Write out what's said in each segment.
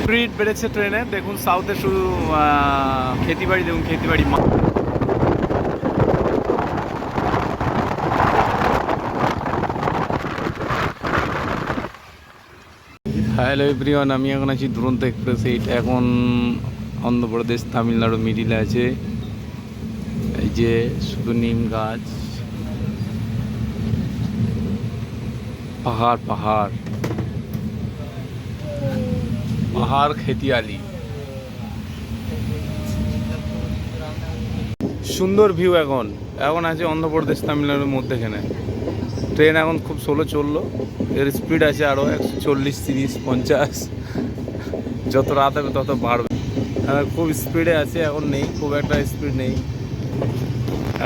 Speed বেড়েছে ট্রেনে। দেখুন সাউথে শুধু খেতি বাড়ি দেখুন খেতি বাড়ি হ্যালো এভরিওয়ান আমি এখন আছি দুরন্ত এক্সপ্রেস এইটা এখন অন্ধ্রপ্রদেশ, তামিলনাড়ু মিডিলে আছে। এই যে, শুধু নিম গাছ। পাহাড় পাহাড়। পাহাড় খেতিয়ালি। সুন্দর ভিউ এখন। এখন আছে অন্ধ্রপ্রদেশ তামিলনাড়ুর মধ্যেখানে। ট্রেন এখন খুব স্লো চলল। এর স্পিড আছে আরও একশো চল্লিশ তিরিশ পঞ্চাশ। যত রাত হবে তত বাড়বে। খুব স্পিডে আছে এখন নেই খুব একটা স্পিড নেই।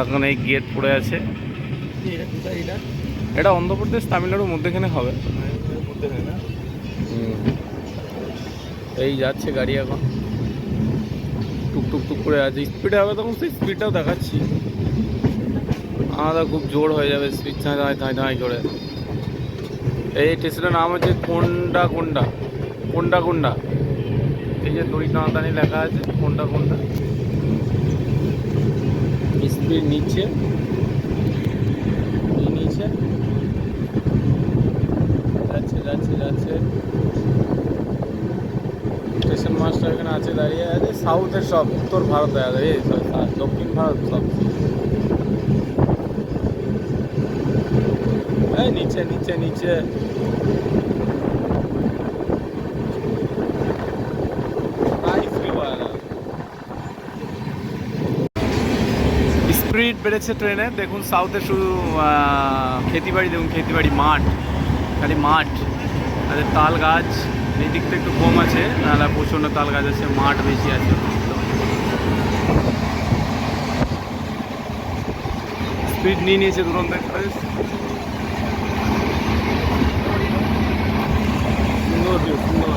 এখন এই গেট পড়ে আছে। এটা অন্ধ্রপ্রদেশ তামিলনাড়ুর মধ্যেখানে হবে। হুম। এই যাচ্ছে গাড়ি এখন। টুকটুক টুক করে আছে স্পিডে হবে তখন সেই স্পিডটাও দেখাচ্ছি। আলাদা খুব জোর হয়ে যাবে স্পিড ছাঁই ছাঁই ছাঁই ছাঁই করে। এই স্টেশনের নাম হচ্ছে কোন্ডা কোন্ডা। কোন্ডা কোন্ডা। এই যে দড়ি টানাটানি লেখা আছে, কোন্ডা কোন্ডা। স্পিড নিচ্ছে। এই নিচে যাচ্ছে যাচ্ছে যাচ্ছে। মাস্টার এখানে আছে দাঁড়িয়ে আছে, সাউথের সব, উত্তর ভারতে আছে দক্ষিণ ভারত সব। নিচে নিচে নিচে। স্পিড বেড়েছে ট্রেনে, দেখুন সাউথে শুধু খেতিবাড়ি, দেখুন খেতিবাড়ি মাঠ, খালি মাঠ আর তাল গাছ। এই দিকটা একটু কম আছে, নাহলে প্রচণ্ড তাল গাছ আছে, মাঠ বেশি আছে। স্পিড নিয়ে নিয়েছে দুরন্ত এক্সপ্রেস সুন্দর সুন্দর।